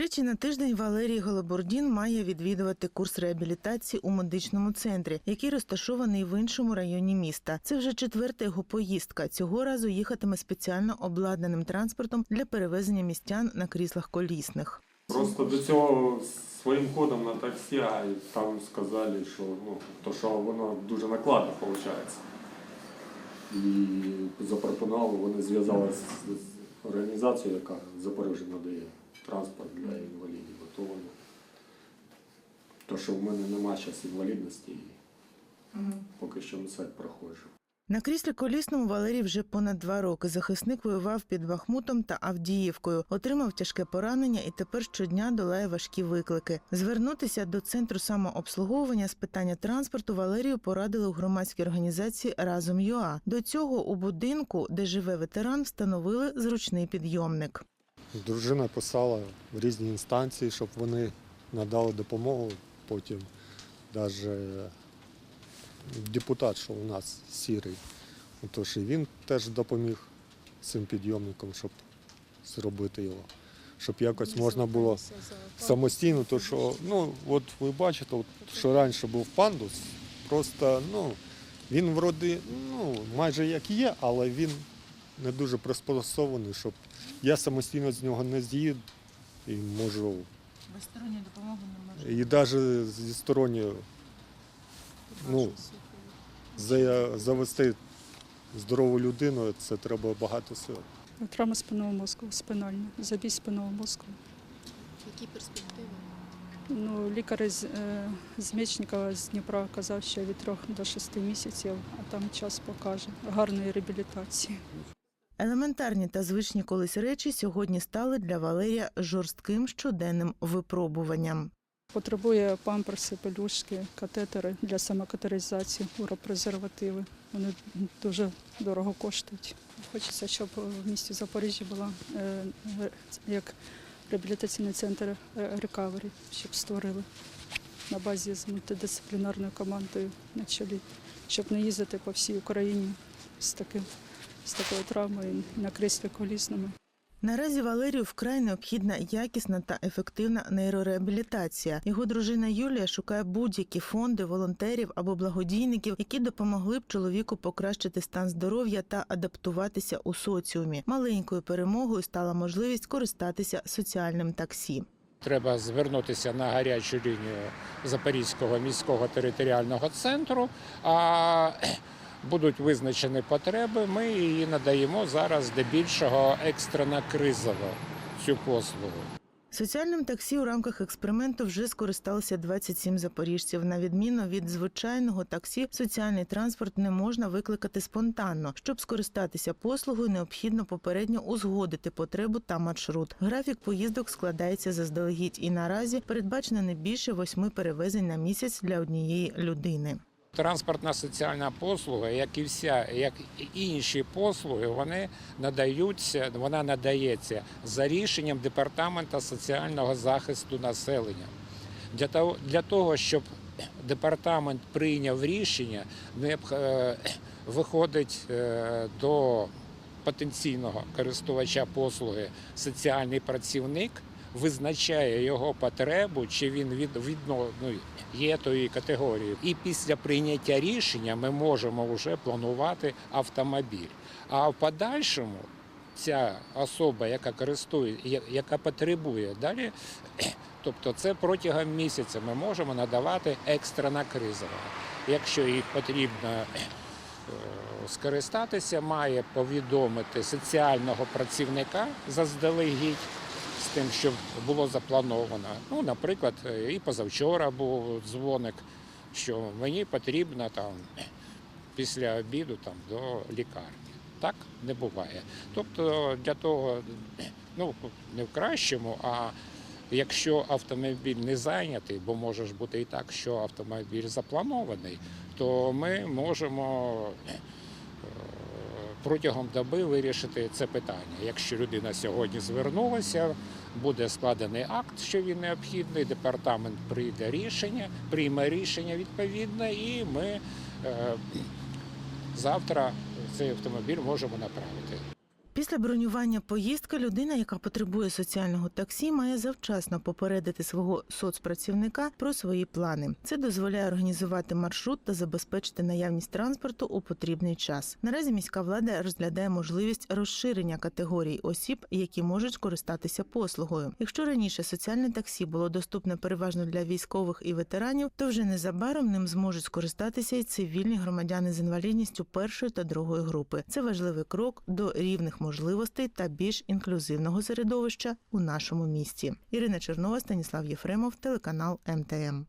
Тричі на тиждень Валерій Голобордін має відвідувати курс реабілітації у медичному центрі, який розташований в іншому районі міста. Це вже четверта його поїздка. Цього разу їхатиме спеціально обладнаним транспортом для перевезення містян на кріслах колісних. Просто до цього своїм ходом на таксі, а там сказали, що ну, то, що воно дуже накладно виходить. І запропонували, вони зв'язалися з, організацією, яка в Запоріжжі надає транспорт для інвалідів. То, вони, то що в мене немає зараз інвалідності, і поки що все проходжу. На кріслі колісному Валерій вже понад два роки. Захисник воював під Бахмутом та Авдіївкою, отримав тяжке поранення і тепер щодня долає важкі виклики. Звернутися до центру самообслуговування з питання транспорту Валерію порадили у громадській організації Разом ЮА. До цього у будинку, де живе ветеран, встановили зручний підйомник. Дружина писала в різні інстанції, щоб вони надали допомогу. Потім навіть депутат, що у нас сірий, тож і він теж допоміг цим підйомником, щоб зробити його. Щоб якось можна було самостійно, то що, ну, от ви бачите, от, що раніше був пандус, просто ну, він вроді ну, майже як є, але він не дуже приспособлений, щоб я самостійно з нього не з'їду і можу. Безсторонню допомогу не можу. І навіть зі сторонньої ну, за- завести здорову людину, це треба багато сил. Травма спинного мозку, спинальна, забій спинного мозку. Які перспективи? Ну, лікар з, е, з Мечникова з Дніпра казав, що від 3 до 6 місяців, а там час покаже гарної реабілітації. Елементарні та звичні колись речі сьогодні стали для Валерія жорстким щоденним випробуванням. Потребує памперси, пелюшки, катетери для самокатеризації, уропрезервативи. Вони дуже дорого коштують. Хочеться, щоб в місті Запоріжжя була е, е, як реабілітаційний центр рекавері, щоб створили на базі з мультидисциплінарною командою на чолі, щоб не їздити по всій Україні з таким з такою травмою на кріслі колісному. Наразі Валерію вкрай необхідна якісна та ефективна нейрореабілітація. Його дружина Юлія шукає будь-які фонди, волонтерів або благодійників, які допомогли б чоловіку покращити стан здоров'я та адаптуватися у соціумі. Маленькою перемогою стала можливість користатися соціальним таксі. Треба звернутися на гарячу лінію Запорізького міського територіального центру. А будуть визначені потреби. Ми її надаємо зараз здебільшого екстрено кризово цю послугу. Соціальним таксі у рамках експерименту вже скористалися 27 запоріжців. На відміну від звичайного таксі, соціальний транспорт не можна викликати спонтанно. Щоб скористатися послугою, необхідно попередньо узгодити потребу та маршрут. Графік поїздок складається заздалегідь, і наразі передбачено не більше восьми перевезень на місяць для однієї людини. Транспортна соціальна послуга, як і вся, як і інші послуги, вони надаються, вона надається за рішенням департамента соціального захисту населення. Для того, для того щоб департамент прийняв рішення, не е, виходить е, до потенційного користувача послуги соціальний працівник. Визначає його потребу, чи він від, відно, ну, є тої категорії. І після прийняття рішення ми можемо вже планувати автомобіль. А в подальшому ця особа, яка користує, яка потребує далі, тобто це протягом місяця ми можемо надавати екстрена кризова. Якщо їй потрібно е, скористатися, має повідомити соціального працівника заздалегідь з тим, що було заплановано. Ну, наприклад, і позавчора був дзвоник, що мені потрібно там після обіду там, до лікарні. Так не буває. Тобто для того, ну не в кращому, а якщо автомобіль не зайнятий, бо може бути і так, що автомобіль запланований, то ми можемо е, протягом доби вирішити це питання. Якщо людина сьогодні звернулася, буде складений акт, що він необхідний, департамент прийде рішення, прийме рішення відповідне, і ми е, завтра цей автомобіль можемо направити. Після бронювання поїздки людина, яка потребує соціального таксі, має завчасно попередити свого соцпрацівника про свої плани. Це дозволяє організувати маршрут та забезпечити наявність транспорту у потрібний час. Наразі міська влада розглядає можливість розширення категорій осіб, які можуть скористатися послугою. Якщо раніше соціальне таксі було доступне переважно для військових і ветеранів, то вже незабаром ним зможуть скористатися і цивільні громадяни з інвалідністю першої та другої групи. Це важливий крок до рівних можливостей та більш інклюзивного середовища у нашому місті. Ірина Чернова, Станіслав Єфремов, телеканал МТМ.